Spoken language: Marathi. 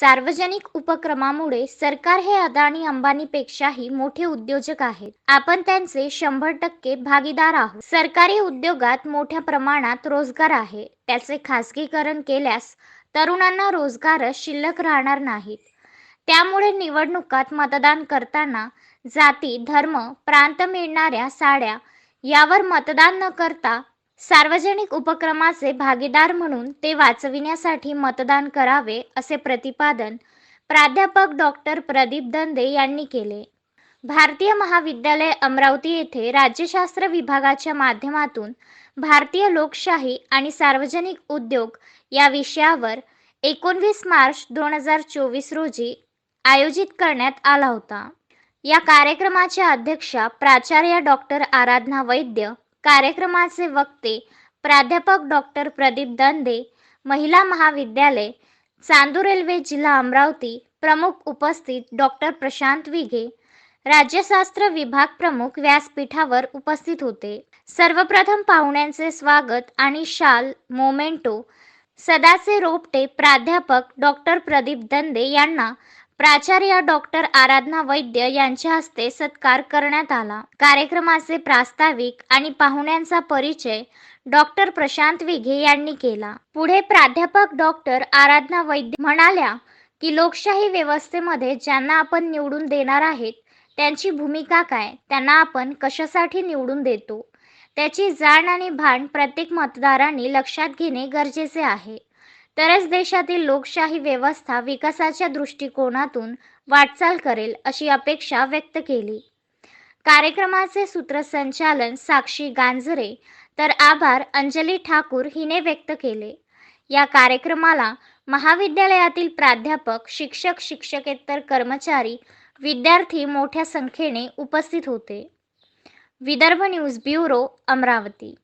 सार्वजनिक उपक्रमामुळे सरकार हे अदानी अंबानीपेक्षाही मोठे उद्योजक आहेत. आपण त्यांचे शंभर टक्के भागीदार आहोत. सरकारी उद्योगात मोठ्या प्रमाणात रोजगार आहे. त्याचे खासगीकरण केल्यास तरुणांना रोजगारच शिल्लक राहणार नाहीत. त्यामुळे निवडणुकात मतदान करताना जाती धर्म प्रांत मिळणाऱ्या साड्या यावर मतदान न करता सार्वजनिक उपक्रमाचे भागीदार म्हणून ते वाचविण्यासाठी मतदान करावे असे प्रतिपादन प्राध्यापक डॉक्टर प्रदीप दंदे यांनी केले. भारतीय महाविद्यालय अमरावती येथे राज्यशास्त्र विभागाच्या माध्यमातून भारतीय लोकशाही आणि सार्वजनिक उद्योग या विषयावर एकोणवीस मार्च दोन हजार चोवीस रोजी आयोजित करण्यात आला होता. या कार्यक्रमाच्या अध्यक्षा प्राचार्य डॉक्टर आराधना वैद्य कार्यक्रमाचे वक्ते प्राध्यापक डॉक्टर प्रदीप दंदे महिला महाविद्यालय चांदूर रेल्वे जिल्हा अमरावती प्रमुख उपस्थित डॉक्टर प्रशांत विघे राज्यशास्त्र विभाग प्रमुख व्यासपीठावर उपस्थित होते. सर्वप्रथम पाहुण्यांचे स्वागत आणि शाल मोमेंटो सदाचे रोपटे प्राध्यापक डॉक्टर प्रदीप दंदे यांना प्राचार्य डॉक्टर आराधना वैद्य यांच्या हस्ते सत्कार करण्यात आला. कार्यक्रमाचे प्रास्ताविक आणि पाहुण्यांचा परिचय डॉक्टर प्रशांत विघे यांनी केला. पुढे प्राध्यापक डॉक्टर आराधना वैद्य म्हणाल्या की लोकशाही व्यवस्थेमध्ये ज्यांना आपण निवडून देणार आहेत त्यांची भूमिका काय? त्यांना आपण कशासाठी निवडून देतो? त्याची जाण आणि भान प्रत्येक मतदारांनी लक्षात घेणे गरजेचे आहे. तरच देशातील लोकशाही व्यवस्था विकासाच्या दृष्टिकोनातून वाटचाल करेल अशी अपेक्षा व्यक्त केली. कार्यक्रमाचे सूत्रसंचालन साक्षी गांजरे तर आभार अंजली ठाकूर हिने व्यक्त केले. या कार्यक्रमाला महाविद्यालयातील प्राध्यापक शिक्षक शिक्षकेतर कर्मचारी विद्यार्थी मोठ्या संख्येने उपस्थित होते. Vidarbha news bureau Amravati.